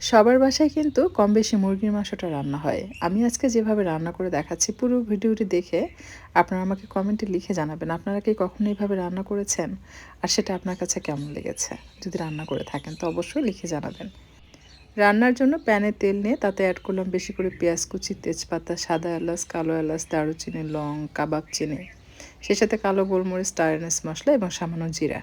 সবার বাসায় কিন্তু কম বেশি মুরগির মাংসটা রান্না হয়। আমি আজকে যেভাবে রান্না করে দেখাচ্ছি, পুরো ভিডিওটি দেখে আপনারা আমাকে কমেন্টে লিখে জানাবেন, আপনারা কি কখনো এইভাবে রান্না করেছেন? আর সেটা আপনার কাছে কেমন লেগেছে? যদি রান্না করে থাকেন, তো অবশ্যই লিখে জানাবেন। রান্নার জন্য প্যানে তেল নিয়ে তাতে অ্যাড করলাম বেশি করে পেঁয়াজ কুচি, তেজপাতা, সাদা এলাচ, কালো এলাচ, দারুচিনি, লং, কাবাব, চিনি। সেই সাথে কালো গোলমরিচ টারেনেস মশলা এবং সামান্য জিরা।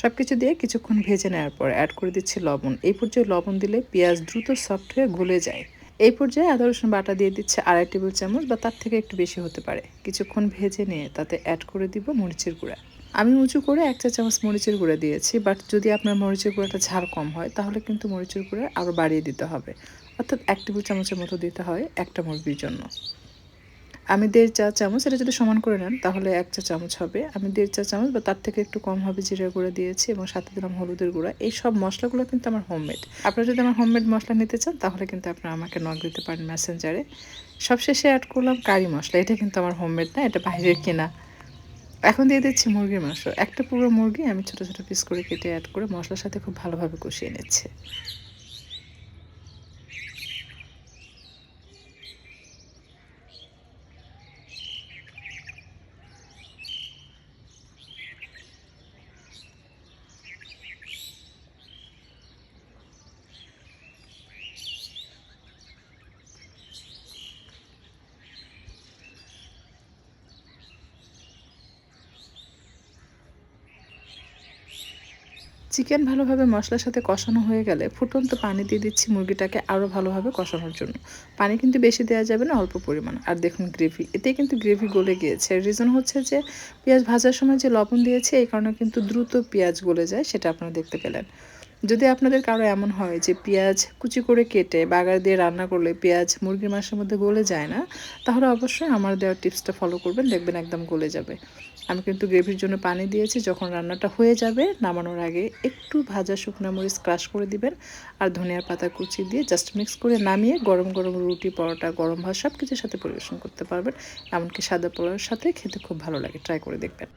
সব কিছু দিয়ে কিছুক্ষণ ভেজে নেওয়ার পর অ্যাড করে দিচ্ছি লবণ। এই পর্যায়ে লবণ দিলে পেঁয়াজ দ্রুত সফট হয়ে গলে যায়। এই পর্যায়ে আদা, রসুন বাটা দিয়ে দিচ্ছে আড়াই টেবিল চামচ বা তার থেকে একটু বেশি হতে পারে। কিছুক্ষণ ভেজে নিয়ে তাতে অ্যাড করে দিব মরিচের গুঁড়া। আমি উঁচু করে এক চা চামচ মরিচের গুঁড়া দিয়েছি বাট যদি আপনার মরিচের গুঁড়াটা ঝাল কম হয়, তাহলে কিন্তু মরিচের গুঁড়া আরও বাড়িয়ে দিতে হবে। অর্থাৎ এক টেবিল চামচের মতো দিতে হয় একটা মুরগির জন্য। আমি দেড় চা চামচ, এটা যদি সমান করে নেন, তাহলে এক চা চামচ হবে। আমি দেড় চা চামচ বা তার থেকে একটু কম হবে জিরা গুঁড়া দিয়েছি এবং সাথে দিলাম হলুদের গুঁড়া। এই সব মশলাগুলো কিন্তু আমার হোমমেড আপনারা যদি আমার হোমমেড মশলা নিতে চান, তাহলে কিন্তু আপনারা আমাকে নক দিতে পারেন মেসেঞ্জারে সবশেষে অ্যাড করলাম কারি মশলা। এটা কিন্তু আমার হোমমেড না, এটা বাইরের কেনা। এখন দিয়ে দিচ্ছি মুরগির মাংস। একটা পুরো মুরগি আমি ছোটো ছোটো পিস করে কেটে অ্যাড করে মশলার সাথে খুব ভালোভাবে কষিয়ে নিচ্ছি। চিকেন ভালোভাবে মশলার সাথে কষানো হয়ে গেলে ফুটন্ত পানি দিয়ে দিচ্ছি মুরগিটাকে আরও ভালোভাবে কষানোর জন্য। পানি কিন্তু বেশি দেওয়া যাবে না, অল্প পরিমাণ। আর দেখুন গ্রেভি এতে কিন্তু গ্রেভি গলে গিয়েছে। রিজন হচ্ছে যে পেঁয়াজ ভাজার সময় যে লবণ দিয়েছে, এই কারণে কিন্তু দ্রুত পেঁয়াজ গলে যায়, সেটা আপনারা দেখতে পেলেন। যদি আপনাদের কারও এমন হয় যে পেঁয়াজ কুচি করে কেটে বাগার দিয়ে রান্না করলে পেঁয়াজ মুরগির মাংসের মধ্যে গলে যায় না, তাহলে অবশ্যই আমার দেওয়ার টিপসটা ফলো করবেন, দেখবেন একদম গলে যাবে। আমি কিন্তু গ্রেভির জন্য পানি দিয়েছি, যখন রান্নাটা হয়ে যাবে, নামানোর আগে একটু ভাজা শুকনো মরিচ ক্রাশ করে দিবেন, আর ধনিয়ার পাতা কুচি দিয়ে জাস্ট মিক্স করে নামিয়ে গরম গরম রুটি, পরোটা, গরম ভাত সব কিছুর সাথে পরিবেশন করতে পারবেন, এমনকি সাদা পোলাওয়ের সাথে খেতে খুব ভালো লাগে ট্রাই করে দেখবেন।